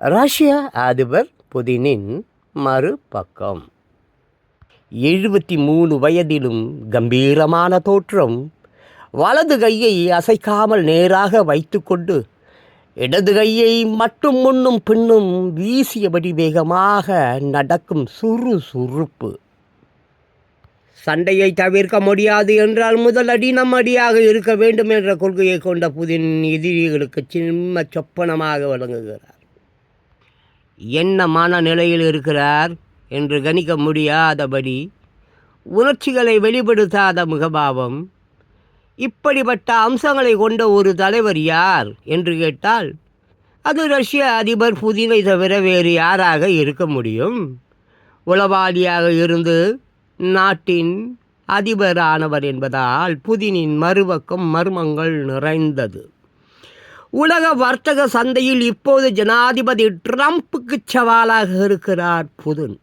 ரஷ்ய அதிபர் புதினின் மறுபக்கம். எழுபத்தி மூணு வயதிலும் கம்பீரமான தோற்றம். வலது கையை அசைக்காமல் நேராக வைத்துக்கொண்டு இடது கையை மட்டும் முன்னும் பின்னும் வீசியபடி வேகமாக நடக்கும் சுறுசுறுப்பு. சண்டையை தவிர்க்க முடியாது என்றால் முதல் அடி நம் அடியாக இருக்க வேண்டும் என்ற கொள்கையை கொண்ட புதின் எதிரிகளுக்கு சின்ன சொப்பனமாக விளங்குகிறார் என்ன மனநிலையில் இருக்கிறார் என்று கணிக்க முடியாதபடி உணர்ச்சிகளை வெளிப்படுத்தாத முகபாவம் இப்படிப்பட்ட அம்சங்களை கொண்ட ஒரு தலைவர் யார் என்று கேட்டால் அது ரஷ்ய அதிபர் புதினை தவிர வேறு யாராக இருக்க முடியும். உளவாளியாக இருந்து நாட்டின் அதிபரானவர் என்பதால் புதினின் மறுபக்கம் மர்மங்கள் நிறைந்தது. உலக வர்த்தக சந்தையில் இப்போது ஜனாதிபதி ட்ரம்ப்புக்கு சவாலாக இருக்கிறார் புதின்.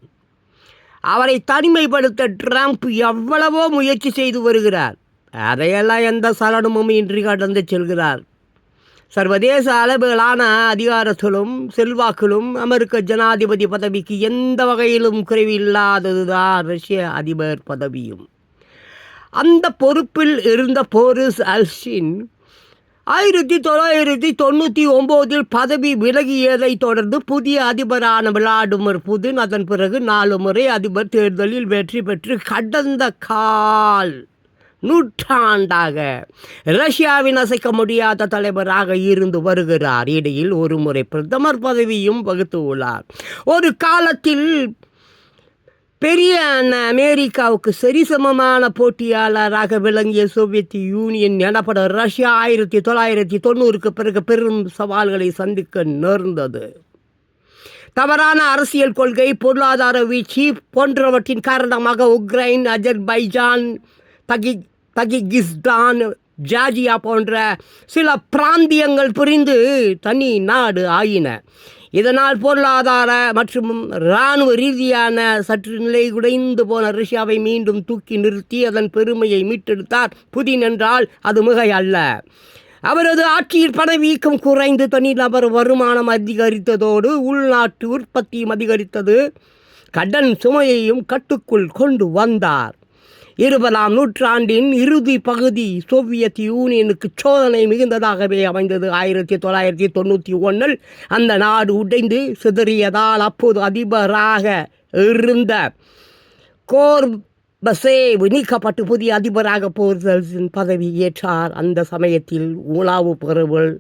அவரை தனிமைப்படுத்த ட்ரம்ப் எவ்வளவோ முயற்சி செய்து வருகிறார். அதையெல்லாம் எந்த சலனமும் இன்றி கடந்து செல்கிறார். சர்வதேச அளவுகளான அதிகாரத்திலும் செல்வாக்கிலும் அமெரிக்க ஜனாதிபதி பதவிக்கு எந்த வகையிலும் குறைவில்லாததுதான் ரஷ்ய அதிபர் பதவியும். அந்த பொறுப்பில் இருந்த போரிஸ் அல்ஷின் ஆயிரத்தி தொள்ளாயிரத்தி தொண்ணூற்றி ஒம்போதில் பதவி விலகியதை தொடர்ந்து புதிய அதிபரான விளாடிமிர் புதின் அதன் பிறகு நாலு முறை அதிபர் தேர்தலில் வெற்றி பெற்று கடந்த கால் நூற்றாண்டாக ரஷ்யாவின் அசைக்க முடியாத தலைவராக இருந்து வருகிறார். இடையில் ஒரு முறை பிரதமர் பதவியும் வகுத்து உள்ளார். ஒரு காலத்தில் பெரிய அமெரிக்காவுக்கு சரிசமமான போட்டியாளராக விளங்கிய சோவியத் யூனியன் எனப்பட ரஷ்யா ஆயிரத்தி தொள்ளாயிரத்தி தொண்ணூறுக்கு பிறகு பெரும் சவால்களை சந்திக்க நேர்ந்தது. தவறான அரசியல் கொள்கை பொருளாதார வீழ்ச்சி போன்றவற்றின் காரணமாக உக்ரைன் அஜர்பைஜான் தகி தகிகிஸ்தான் ஜார்ஜியா போன்ற சில பிராந்தியங்கள் புரிந்து தனி நாடு ஆயின. இதனால் பொருளாதார மற்றும் இராணுவ ரீதியான சற்று நிலை குடைந்து போன ரஷ்யாவை மீண்டும் தூக்கி நிறுத்தி அதன் பெருமையை மீட்டெடுத்தார் புதின் என்றால் அது மிகை அல்ல. அவரது ஆட்சியில் பணவீக்கம் குறைந்து தனிநபர் வருமானம் அதிகரித்ததோடு உள்நாட்டு உற்பத்தியும் அதிகரித்தது. கடன் சுமையையும் கட்டுக்குள் கொண்டு வந்தார். இருபதாம் நூற்றாண்டின் இறுதி பகுதி சோவியத் யூனியனுக்கு சோதனை மிகுந்ததாகவே அமைந்தது. ஆயிரத்தி தொள்ளாயிரத்தி தொண்ணூற்றி ஒன்றில் அந்த நாடு உடைந்து சிதறியதால் அப்போது அதிபராக இருந்த கோர்பசேவ் நீக்கப்பட்டு புதிய அதிபராக போர்தல் பதவி ஏற்றார். அந்த சமயத்தில் உணவு பரவல்